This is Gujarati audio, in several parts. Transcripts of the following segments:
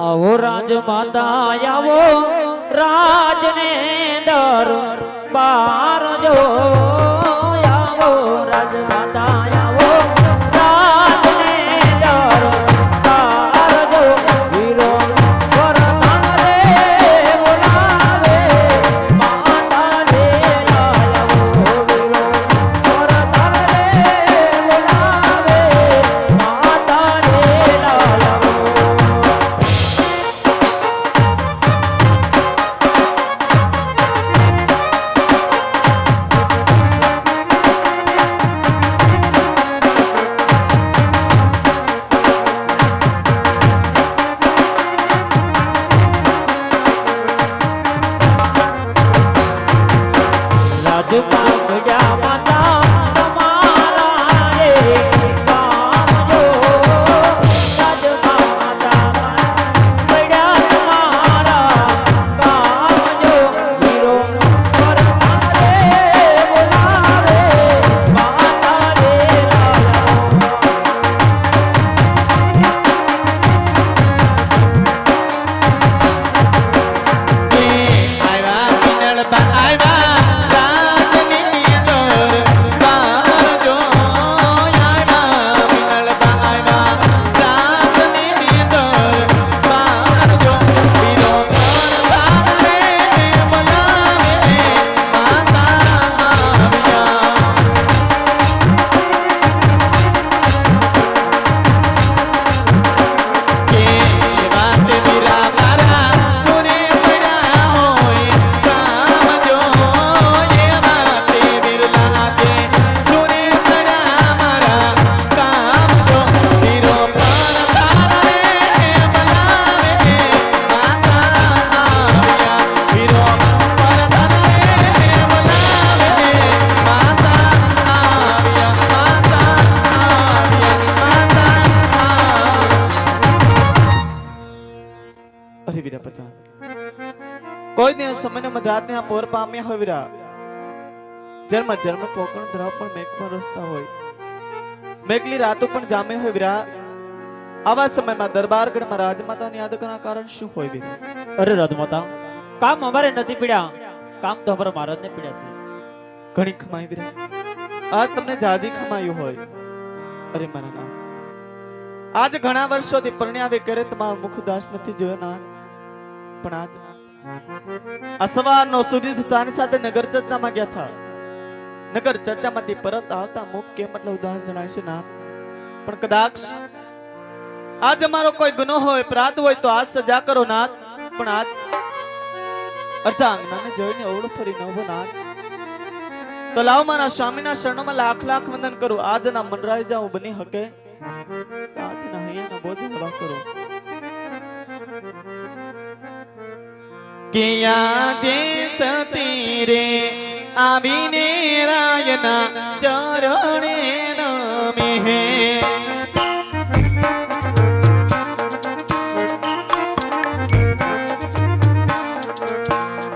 આવો રાજ માતા આવો રાજને દર બાર જો આવો કોઈ ને સમયને મધાતને આ પોર પામ્યા હોય વીરા. જન્મ જન્મ પોકણ ધરાવ પણ મેઘમાં રસ્તા હોય. મેઘલી રાતો પણ જામે હોય વિરા. આવા સમયમાં દરબારગઢમાં રાજમાતાને યાદ કરવાના કારણ શું હોય વિરા? અરે રાજમાતા કામ અમારે નથી પીડ્યા. કામ તો અમારા મહારાજને પીડ્યા છે. ઘણી ખમાઈ વિરા. આજ તમને જાજી ખમાયું હોય. અરે મારા ના આજ ઘણા વર્ષોથી પરણ્યા વગેરે તમારું મુખ દાસ નથી જોયો ના પણ આજ આ સવારનો સૂર્ય સાથે નગર ચર્ચામાં ગયા હતા. નગર ચર્ચામાંથી પરત આવતા મુખ કેમ એટલે ઉદાસ જણાય છે ના પણ કદાચ આજ અમારો કોઈ ગુનો હોય પ્રાત હોય તો આજ સજા કરો નાથ. પણ આજ અર્ધાંગનાને જોઈને ઓળો ફરી નવો નાથ. તો લાવ મારા સ્વામીના શરણોમાં લાખ લાખ વંદન કરું. આજના મનરાય જાઉં બની હકે. આજના હૈયાના બોજ હળવા કરો. કે આજે સતી રે આવીને રાયના ચરણે નમે હે.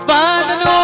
વાદનો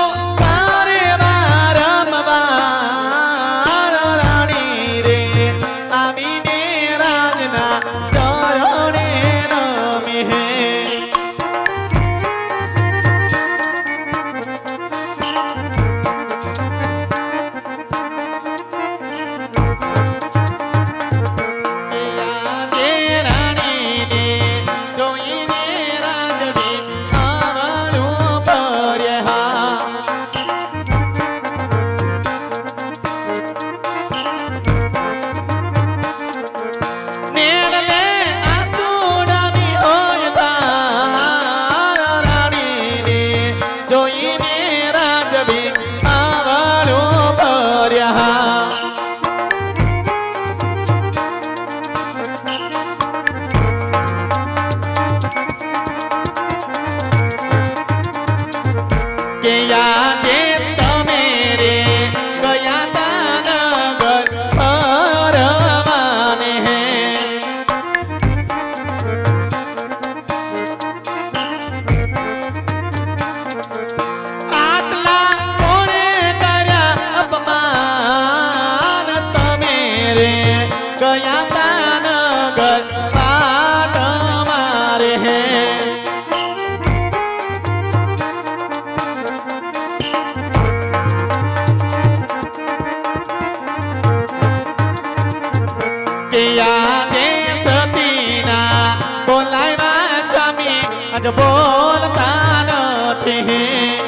દરિયા ને સતીના બોલાવ્યા સ્વામી આજ બોલતા નથી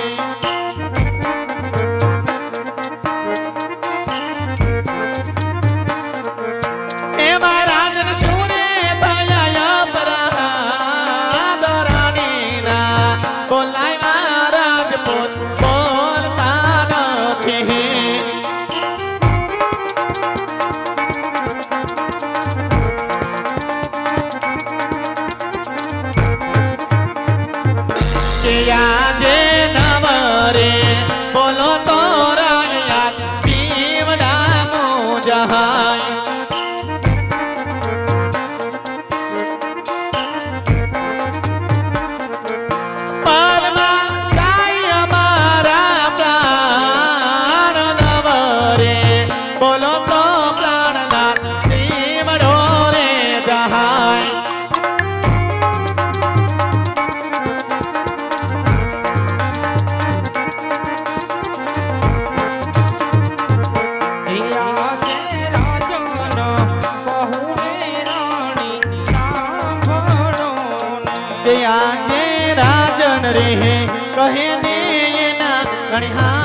બોલા દયા જે રાજન રે કહે ને એના કણિયા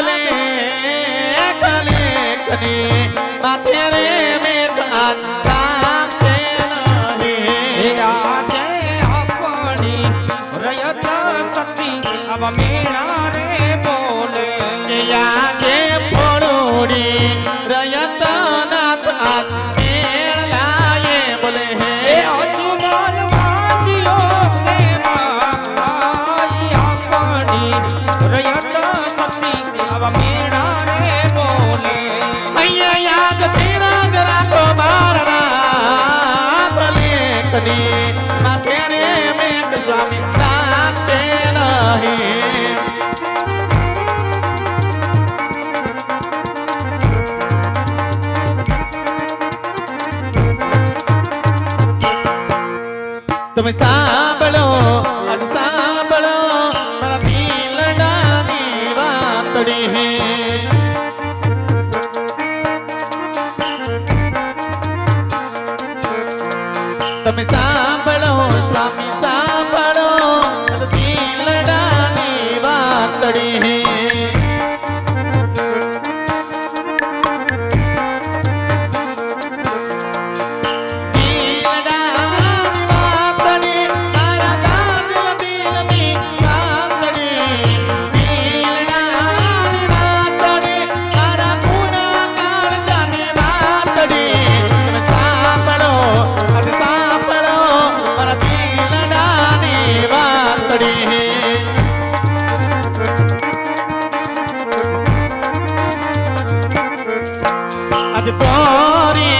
चले તમે સાંભળો આજ পরে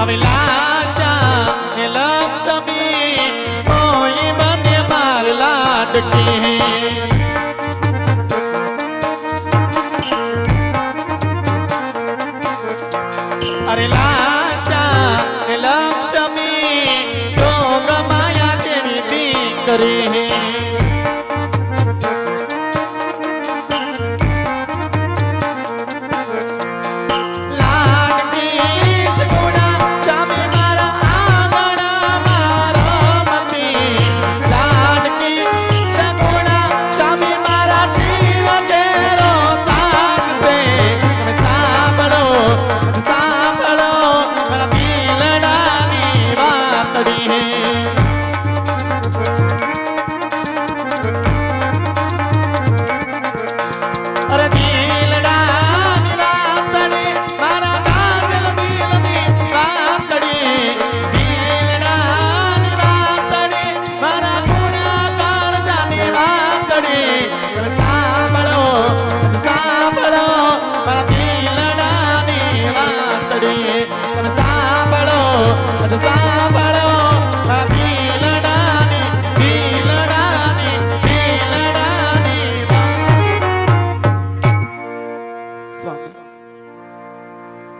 a bailar.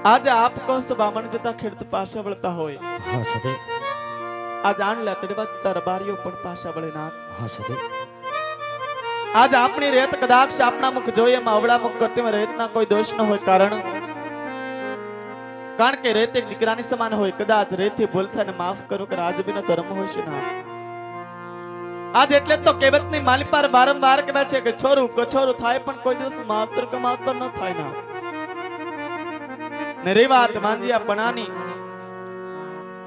આજે આપ કહો બામણ જતા ખેડત પાછા વળતા હોય હા સતી આજ આણ લાતડવા તરબારીઓ પણ પાછા વળે ના હા સતી આજ આપણી રેત કદાચ આપના મુખ જોઈએ અવળા મુખ કરતી રેતના કોઈ દોષ ન હોય કારણ કારણ કે રેત એક દીકરાની સમાન હોય કદાચ રેતથી ભૂલ થાય ને માફ કરો કે રાજબીનો ધર્મ હોય છે ના આજ એટલે તો કહેવતની માલિપાર વારંવાર કહેવાય છે કે છોરું કછોરું થાય પણ કોઈ દિવસ માવતર કમાવતર ન થાય ના ને વાત વાંજિયા પણાની.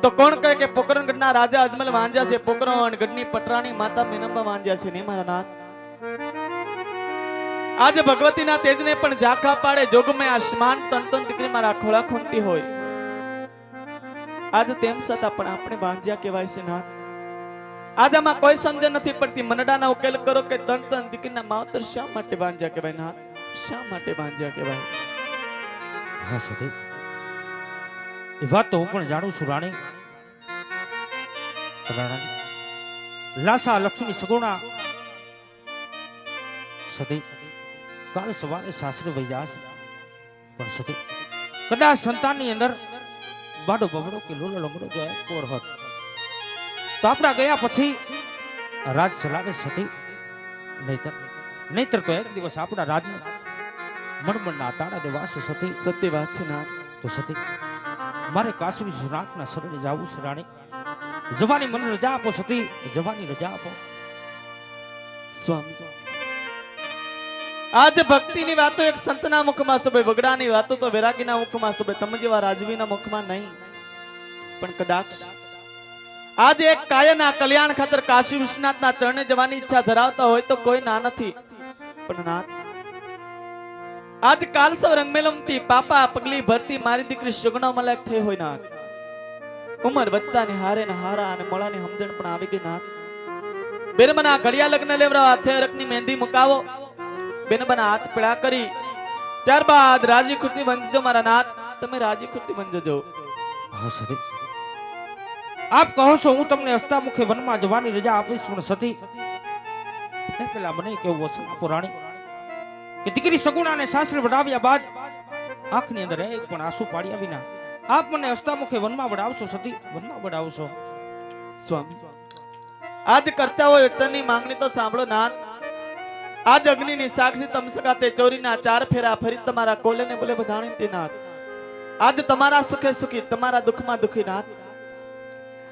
તો કોણ કહે કે પોકરણગઢના રાજા અજમલ વાંજ્યા છે? પોકરણગઢની પટરાની માતા મીનંબા વાંજ્યા છે ને મારા નાથ? આજે ભગવતીના તેજને પણ ઝાંખા પાડે જોગમે આસમાન તન તન દીકરી મારા ખોળા ખૂંદતી હોય. આજ તેમ છતાં પણ આપણે વાંજ્યા કહેવાય છે નાથ. આજે આમાં કોઈ સમજણ નથી પડતી. મનડાના ઉકેલ કરો કે તન તન દીકરીના માવતર શા માટે વાંજ્યા કહેવાય નાથ? શા માટે વાંજ્યા કહેવાય? હા, સતી. એ વાત તો હું પણ જાણું છું, રાણી. લાસા લક્ષ્મી સગુણા. સતી, કાલે સવારે સાસરે વહી જાશ. પણ સતી, કદાચ સંતાનની અંદર બાડો બબડો કે લોલો લંગડો જો કોર હોત. તો આપણા ગયા પછી રાજ ચલાવે, સતી. નહીતર નહીતર તો એક દિવસ આપણા રાજનું મણમણના તાળા દેવાસ સતી. સત્ય વાત છે નાથ તો સતી મારે કાશી વિશ્વનાથના શરણે જવું છે રાણી. જવાની મને રજા આપો સતી જવાની રજા આપો. સ્વામી આજ ભક્તિની વાતો એક સંતના મુખમાં શોભે વગડાની વાતો તો વૈરાગીના મુખમાં શોભે તમે જેવા રાજવીના મુખમાં નહીં. પણ કદાચ આજે એક કાયના કલ્યાણ ખાતર કાશી વિશ્વનાથના ચરણે જવાની ઈચ્છા ધરાવતા હોય તો કોઈ ના નથી. પણ નાથ આજ કાલસવ રંગમેલમથી પાપા પગલી ભરતી મારી દીકરી સુગણા મલાક થઈ હોય નાથ. ઉંમર વધતાની હારે ને હારા અને મોળાની સમજણ પણ આવી ગઈ નાથ. બેનબના ઘડિયા લગ્ન લેવરા હાથે રકની મહેંદી મુકાવો. બેનબના હાથ પીળા કરી. ત્યારબાદ રાજી ખુશી બંધજો મારા નાથ. તમે રાજી ખુશી બંધજો હા, સતી. આપ કહો છો, હું તમને હસ્તામુખે વનમાં જવાની રજા આપીશ પણ સતી પેલા મને કેવું હશે આપો, રાણી? કે દીકરી સગુણાને સાસરે વડાવ્યા બાદ આંખની અંદર એક પણ આંસુ પાડ્યા વિના આપ મને હસ્તામુખે વનમાં વડાવશો સતી, વનમાં વડાવશો સ્વામી. આજ કરતા હોય વચનની માંગણી તો સાંભળો નાથ આજ અગ્નિની સાક્ષી તમસકા તે ચોરીના ચાર ફેરા ફરી તમારા કોલે ને બોલે બધાણી તે નાથ આજ તમારા સુખે સુખી, તમારા દુઃખમાં દુખી નાથ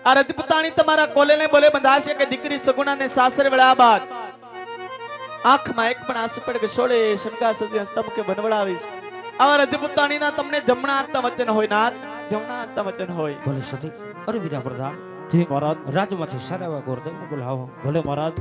આ રજપૂતાણી તમારા કોલે ને બોલે બંધાશે કે દીકરી સગુણાને સાસરે વળ્યા બાદ આંખમાં એક પણ આંસુ પડે કે છોડે શંકા સદી હસ્તા મુખે બનવડાવીશ આવા રજપૂતાણીના તમને જમણા હાથના વચન હોય નાથ જમણા હાથના વચન હોય. ભલે સતી અરે વીરા પ્રધાન. જી મહારાજ. રાજમાંથી સારા એવા ગોરદેવને બોલાવો ભલે મહારાજ.